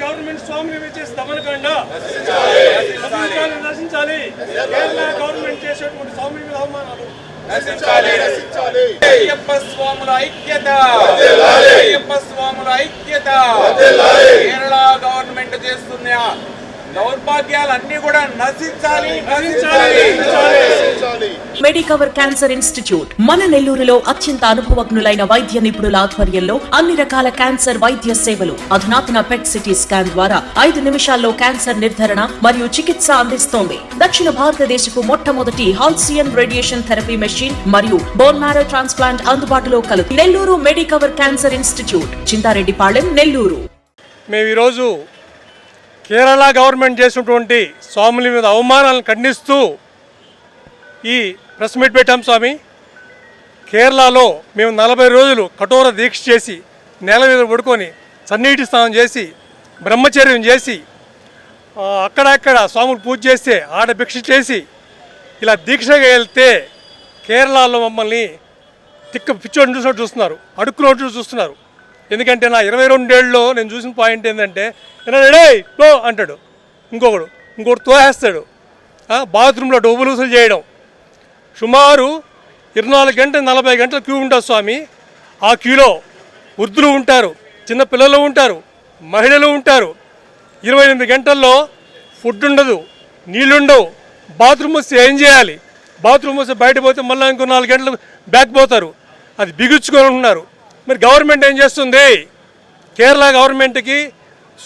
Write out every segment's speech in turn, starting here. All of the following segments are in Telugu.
గవర్నమెంట్ స్వామిని వచ్చేసి దమనకాండ నశించాలి! నశించాలి కేరళ గవర్నమెంట్ చేసేటువంటి స్వామి మీద అవమానాలు. అయ్యప్ప స్వాముల ఐక్యత! అయ్యప్ప స్వాముల ఐక్యత! కేరళ గవర్నమెంట్ చేస్తున్న దౌర్భాగ్యాలన్నీ కూడా నశించాలి నశించాలి. నశించాలి. మెడికవర్ క్యాన్సర్ ఇన్స్టిట్యూట్ మన నెల్లూరులో అత్యంత అనుభవజ్ఞులైన వైద్య నిపుణుల ఆధ్వర్యంలో అన్ని రకాల క్యాన్సర్ వైద్య సేవలు అధునాతన పెట్ సిటీ స్కాన్ ద్వారా ఐదు నిమిషాల్లో క్యాన్సర్ నిర్ధారణ మరియు చికిత్స అందిస్తోంది. దక్షిణ భారతదేశపు మొట్టమొదటి హాల్సియన్ రేడియేషన్ థెరపీ మెషిన్ మరియు బోన్ మ్యారో ట్రాన్స్ప్లాంట్ అందుబాటులో కలదు Nellore Medicover cancer institute Chintareddipalem Nellore. మేము ఈరోజు కేరళ గవర్నమెంట్ చేసినటువంటి స్వాముల మీద అవమానాలను ఖండిస్తూ ఈ ప్రెస్ మీట్ పెట్టాం స్వామి. కేరళలో మేము నలభై రోజులు కఠోర దీక్ష చేసి నేల మీద పడుకొని చన్నీటి స్నానం చేసి బ్రహ్మచర్యం చేసి అక్కడక్కడ స్వాములు పూజ చేస్తే ఆడ భిక్ష చేసి ఇలా దీక్షగా వెళ్తే కేరళలో మమ్మల్ని తిక్క పిచ్చోడిని చూసినట్టు చూస్తున్నారు అడుక్కునట్టు చూస్తున్నారు. ఎందుకంటే నా ఇరవై రెండేళ్ళలో నేను చూసిన పాయింట్ ఏంటంటే డే తో అంటాడు. ఇంకొకడు ఇంకొకడు తోహేస్తాడు బాత్రూంలో డబ్బులు వసూలు చేయడం. సుమారు ఇరవై నాలుగు గంటలు నలభై గంటల క్యూ ఉంటుంది స్వామి. ఆ క్యూలో వృద్ధులు ఉంటారు చిన్న పిల్లలు ఉంటారు మహిళలు ఉంటారు. ఇరవై ఎనిమిది గంటల్లో ఫుడ్ ఉండదు నీళ్ళుండవు బాత్రూమ్ వస్తే ఏం చేయాలి? బాత్రూమ్ వస్తే బయట పోతే మళ్ళీ ఇంకో నాలుగు గంటలు బ్యాక్ పోతారు. అది బిగుచ్చుకొని ఉన్నారు మరి గవర్నమెంట్ ఏం చేస్తుంది? కేరళ గవర్నమెంట్కి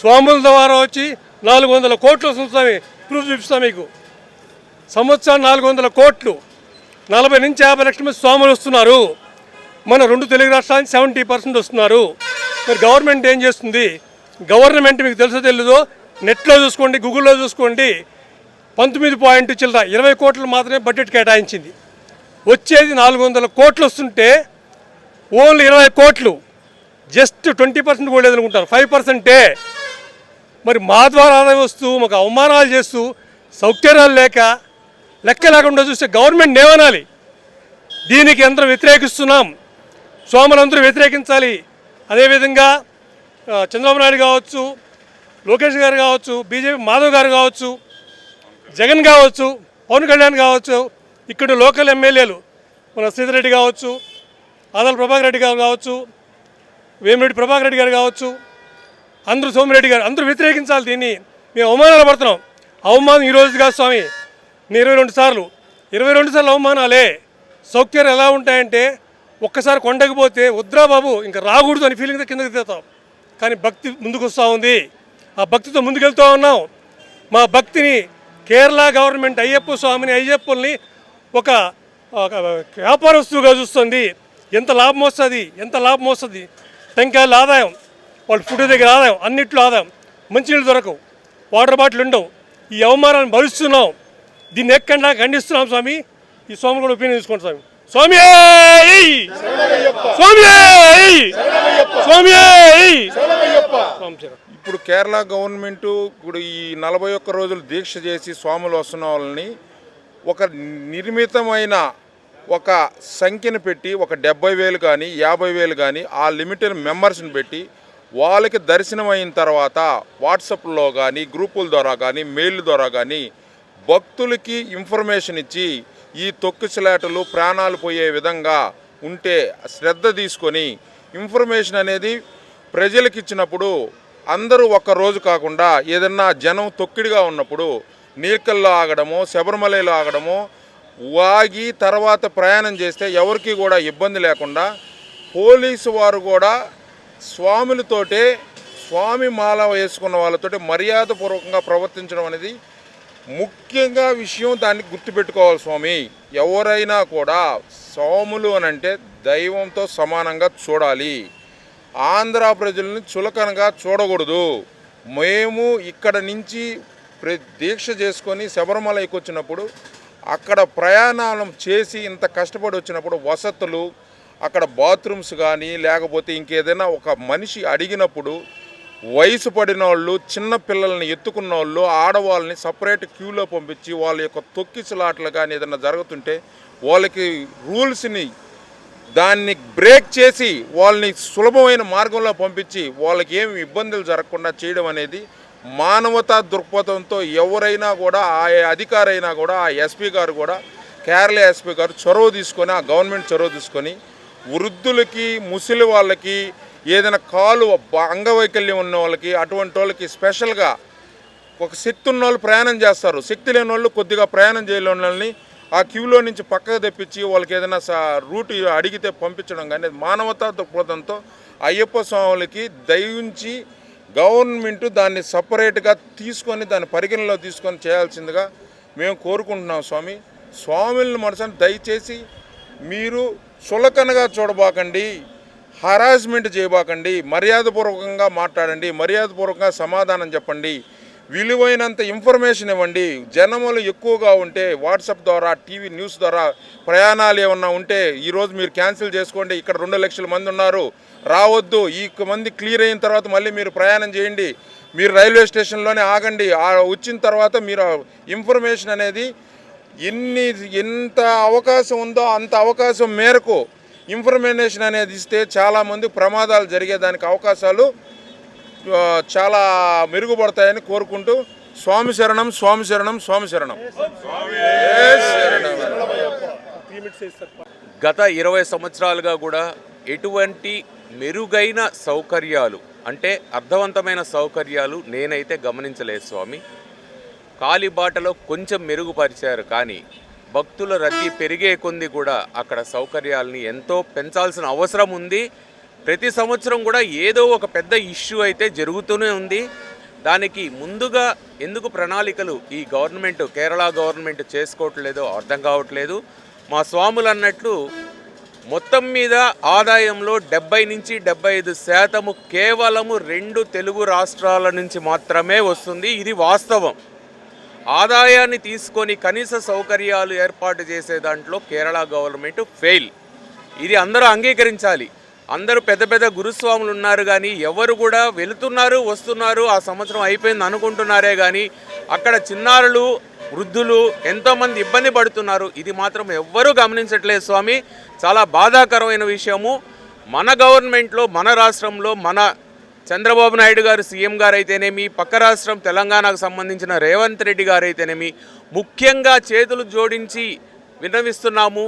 స్వాముల ద్వారా వచ్చి నాలుగు వందల కోట్లు వస్తుంది ప్రూఫ్ చూపిస్తాం మీకు. సంవత్సరం నాలుగు వందల కోట్లు. నలభై నుంచి యాభై లక్షల మంది స్వాములు వస్తున్నారు. మన రెండు తెలుగు రాష్ట్రానికి సెవెంటీ పర్సెంట్ వస్తున్నారు. మరి గవర్నమెంట్ ఏం చేస్తుంది? గవర్నమెంట్ మీకు తెలుసో తెలీదో నెట్లో చూసుకోండి గూగుల్లో చూసుకోండి. పంతొమ్మిది పాయింట్ చిల్లర ఇరవై కోట్లు మాత్రమే బడ్జెట్ కేటాయించింది. వచ్చేది నాలుగు వందల కోట్లు వస్తుంటే ఓన్లీ ఇరవై కోట్లు. జస్ట్ ట్వంటీ పర్సెంట్ కూడా లేదనుకుంటారు. ఫైవ్ పర్సెంటే. మరి మా ద్వారా ఆదాయం వస్తూ మాకు అవమానాలు చేస్తూ సౌకర్యాలు లేక లెక్క లేకుండా చూస్తే గవర్నమెంట్ ఏమనాలి దీనికి అందరం వ్యతిరేకిస్తున్నాం. స్వాములందరూ వ్యతిరేకించాలి. అదేవిధంగా చంద్రబాబు నాయుడు కావచ్చు లోకేష్ గారు కావచ్చు బీజేపీ మాధవ్ గారు కావచ్చు జగన్ కావచ్చు పవన్ కళ్యాణ్ కావచ్చు ఇక్కడ లోకల్ ఎమ్మెల్యేలు మన సీతారెడ్డి కావచ్చు ఆదల ప్రభాకర్ రెడ్డి గారు కావచ్చు వేమిరెడ్డి ప్రభాకర్ రెడ్డి గారు కావచ్చు అందరూ సోమిరెడ్డి గారు అందరూ వ్యతిరేకించాలి దీన్ని. మేము అవమానాలు పడుతున్నాం. అవమానం ఈ రోజు కాదు స్వామి. నేను ఇరవై రెండు సార్లు ఇరవై రెండు సార్లు అవమానాలే. సౌక్యాలు ఎలా ఉంటాయంటే ఒక్కసారి కొండకి పోతే వద్దురా బాబు ఇంకా రాకూడదు అని ఫీలింగ్తో కిందకి దిగుతాం. కానీ భక్తి ముందుకు వస్తూ ఉంది. ఆ భక్తితో ముందుకెళ్తూ ఉన్నాం. మా భక్తిని కేరళ గవర్నమెంట్ అయ్యప్ప స్వామిని అయ్యప్పల్ని ఒక ఒక వ్యాపారస్తుగా చూస్తుంది. ఎంత లాభం వస్తుంది? ఎంత లాభం వస్తుంది? టెంకాయలు ఆదాయం వాళ్ళ ఫుడ్ దగ్గర ఆదాయం అన్నిట్లో ఆదాయం. మంచినీళ్ళు దొరకవు. వాటర్ బాటిల్ ఉండవు. ఈ అవమానాన్ని భరిస్తున్నాం. దీన్ని ఎక్కడ ఖండిస్తున్నాం స్వామి. ఈ స్వామి కూడా ఒపీనియన్ తీసుకోండి స్వామి స్వామి స్వామి స్వామి స్వామి ఇప్పుడు కేరళ గవర్నమెంట్ ఇప్పుడు ఈ నలభై ఒక్క రోజులు దీక్ష చేసి స్వాములు వస్తున్న వాళ్ళని ఒక నిర్మితమైన ఒక సంఖ్యను పెట్టి ఒక డెబ్బై వేలు కానీ యాభై వేలు కానీ ఆ లిమిటెడ్ మెంబర్స్ని పెట్టి వాళ్ళకి దర్శనం అయిన తర్వాత వాట్సాప్లో కానీ గ్రూపుల ద్వారా కానీ మెయిల్ ద్వారా కానీ భక్తులకి ఇన్ఫర్మేషన్ ఇచ్చి ఈ తొక్కిసలాటలు ప్రాణాలు పోయే విధంగా ఉంటే శ్రద్ధ తీసుకొని ఇన్ఫర్మేషన్ అనేది ప్రజలకు ఇచ్చినప్పుడు అందరూ ఒక్క రోజు కాకుండా ఏదన్నా జనం తొక్కిడిగా ఉన్నప్పుడు నీర్కల్లో ఆగడము శబరిమలలో ఆగడమో వాగి తర్వాత ప్రయాణం చేస్తే ఎవరికి కూడా ఇబ్బంది లేకుండా పోలీసు వారు కూడా స్వాములతోటే స్వామి మాల వేసుకున్న వాళ్ళతోటి మర్యాదపూర్వకంగా ప్రవర్తించడం అనేది ముఖ్యంగా విషయం దాన్ని గుర్తుపెట్టుకోవాలి స్వామి. ఎవరైనా కూడా స్వాములు అని అంటే దైవంతో సమానంగా చూడాలి. ఆంధ్ర ప్రజల్ని చులకనగా చూడకూడదు. మేము ఇక్కడ నుంచి ప్ర- దీక్ష చేసుకొని శబరిమలకి వచ్చినప్పుడు అక్కడ ప్రయాణాలు చేసి ఇంత కష్టపడి వచ్చినప్పుడు వసతులు అక్కడ బాత్రూమ్స్ కానీ లేకపోతే ఇంకేదైనా ఒక మనిషి అడిగినప్పుడు వయసు పడిన వాళ్ళు చిన్న పిల్లల్ని ఎత్తుకున్న వాళ్ళు ఆడవాళ్ళని సపరేట్ క్యూలో పంపించి వాళ్ళ యొక్క తొక్కిసలాటలు కానీ ఏదైనా జరుగుతుంటే వాళ్ళకి రూల్స్ని దాన్ని బ్రేక్ చేసి వాళ్ళని సులభమైన మార్గంలో పంపించి వాళ్ళకి ఏమి ఇబ్బందులు జరగకుండా చేయడం అనేది మానవతా దృక్పథంతో ఎవరైనా కూడా ఆ అధికారైనా కూడా ఆ ఎస్పీ గారు కూడా కేరళ ఎస్పీ గారు చొరవ తీసుకొని ఆ గవర్నమెంట్ చొరవ తీసుకొని వృద్ధులకి ముసలి వాళ్ళకి ఏదైనా కాలు అంగవైకల్యం ఉన్న వాళ్ళకి అటువంటి వాళ్ళకి స్పెషల్గా ఒక శక్తి ఉన్న వాళ్ళు ప్రయాణం చేస్తారు. శక్తి లేని వాళ్ళు కొద్దిగా ప్రయాణం చేయలేని వాళ్ళని ఆ క్యూలో నుంచి పక్కకు తెప్పించి వాళ్ళకి ఏదైనా రూట్ అడిగితే పంపించడం కానీ మానవతా దృక్పథంతో అయ్యప్ప స్వాములకి దయించి గవర్నమెంట్ దాన్ని సపరేట్గా తీసుకొని దాన్ని పరిగణలో తీసుకొని చేయాల్సిందిగా మేము కోరుకుంటున్నాం స్వామి. స్వాములను మనసుని దయచేసి మీరు చులకనగా చూడబాకండి హరాస్మెంట్ చేయబాకండి మర్యాదపూర్వకంగా మాట్లాడండి మర్యాదపూర్వకంగా సమాధానం చెప్పండి. విలువైనంత ఇన్ఫర్మేషన్ ఇవ్వండి. జనములు ఎక్కువగా ఉంటే వాట్సాప్ ద్వారా టీవీ న్యూస్ ద్వారా ప్రయాణాలు ఏమన్నా ఉంటే ఈరోజు మీరు క్యాన్సిల్ చేసుకోండి. ఇక్కడ రెండు లక్షల మంది ఉన్నారు. రావద్దు. ఈ మంది క్లియర్ అయిన తర్వాత మళ్ళీ మీరు ప్రయాణం చేయండి. మీరు రైల్వే స్టేషన్లోనే ఆగండి. ఆ వచ్చిన తర్వాత మీరు ఇన్ఫర్మేషన్ అనేది ఎన్ని ఎంత అవకాశం ఉందో అంత అవకాశం మేరకు ఇన్ఫర్మేషన్ అనేది ఇస్తే చాలామంది ప్రమాదాలు జరిగేదానికి అవకాశాలు చాలా మెరుగుపడతాయని కోరుకుంటూ స్వామి శరణం స్వామి శరణం స్వామి శరణం. గత ఇరవై సంవత్సరాలుగా కూడా ఎటువంటి మెరుగైన సౌకర్యాలు అంటే అర్థవంతమైన సౌకర్యాలు నేనైతే గమనించలేదు స్వామి. కాలిబాటలో కొంచెం మెరుగుపరిచారు కానీ భక్తుల రద్దీ పెరిగే కొంది కూడా అక్కడ సౌకర్యాలని ఎంతో పెంచాల్సిన అవసరం ఉంది. ప్రతి సంవత్సరం కూడా ఏదో ఒక పెద్ద ఇష్యూ అయితే జరుగుతూనే ఉంది. దానికి ముందుగా ఎందుకు ప్రణాళికలు ఈ గవర్నమెంట్ కేరళ గవర్నమెంట్ చేసుకోవట్లేదో అర్థం కావట్లేదు. మా స్వాములు అన్నట్లు మొత్తం మీద ఆదాయంలో డెబ్బై నుంచి డెబ్బై ఐదు శాతము కేవలము రెండు తెలుగు రాష్ట్రాల నుంచి మాత్రమే వస్తుంది. ఇది వాస్తవం. ఆదాయాన్ని తీసుకొని కనీస సౌకర్యాలు ఏర్పాటు చేసే దాంట్లో కేరళ గవర్నమెంట్ ఫెయిల్. ఇది అందరూ అంగీకరించాలి. అందరూ పెద్ద పెద్ద గురుస్వాములు ఉన్నారు కానీ ఎవరు కూడా వెళుతున్నారు వస్తున్నారు ఆ సంవత్సరం అయిపోయింది అనుకుంటున్నారే కానీ అక్కడ చిన్నారులు వృద్ధులు ఎంతోమంది ఇబ్బంది పడుతున్నారు. ఇది మాత్రం ఎవ్వరూ గమనించట్లేదు స్వామి. చాలా బాధాకరమైన విషయము. మన గవర్నమెంట్లో మన రాష్ట్రంలో మన చంద్రబాబు నాయుడు గారు సీఎం గారు అయితేనేమి పక్క రాష్ట్రం తెలంగాణకు సంబంధించిన రేవంత్ రెడ్డి గారు అయితేనేమి ముఖ్యంగా చేతులు జోడించి విన్నవిస్తున్నాము.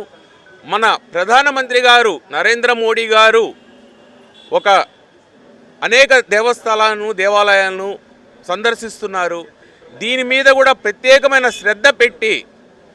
మన ప్రధానమంత్రి గారు నరేంద్ర మోడీ గారు ఒక అనేక దేవస్థలాలను దేవాలయాలను సందర్శిస్తున్నారు. దీని మీద కూడా ప్రత్యేకమైన శ్రద్ధ పెట్టి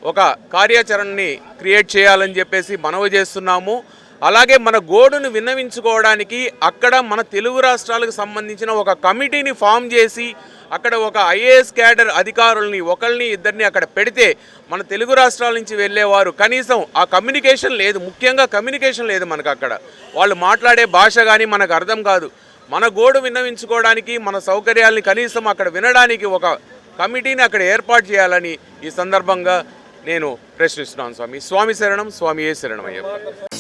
ఒక కార్యాచరణని క్రియేట్ చేయాలని చెప్పేసి మనవి చేస్తున్నాము. అలాగే మన గోడును విన్నవించుకోవడానికి అక్కడ మన తెలుగు రాష్ట్రాలకు సంబంధించిన ఒక కమిటీని ఫామ్ చేసి అక్కడ ఒక ఐఏఎస్ క్యాడర్ అధికారుల్ని ఒకరిని ఇద్దరిని అక్కడ పెడితే మన తెలుగు రాష్ట్రాల నుంచి వెళ్ళేవారు. కనీసం ఆ కమ్యూనికేషన్ లేదు. ముఖ్యంగా కమ్యూనికేషన్ లేదు మనకు అక్కడ వాళ్ళు మాట్లాడే భాష కానీ మనకు అర్థం కాదు. మన గోడు విన్నవించుకోవడానికి మన సౌకర్యాల్ని కనీసం అక్కడ వినడానికి ఒక కమిటీని అక్కడ ఏర్పాటు చేయాలని ఈ సందర్భంగా నేను ప్రశ్నిస్తున్నాను స్వామి. స్వామి శరణం స్వామి ఏ శరణం అయ్యప్ప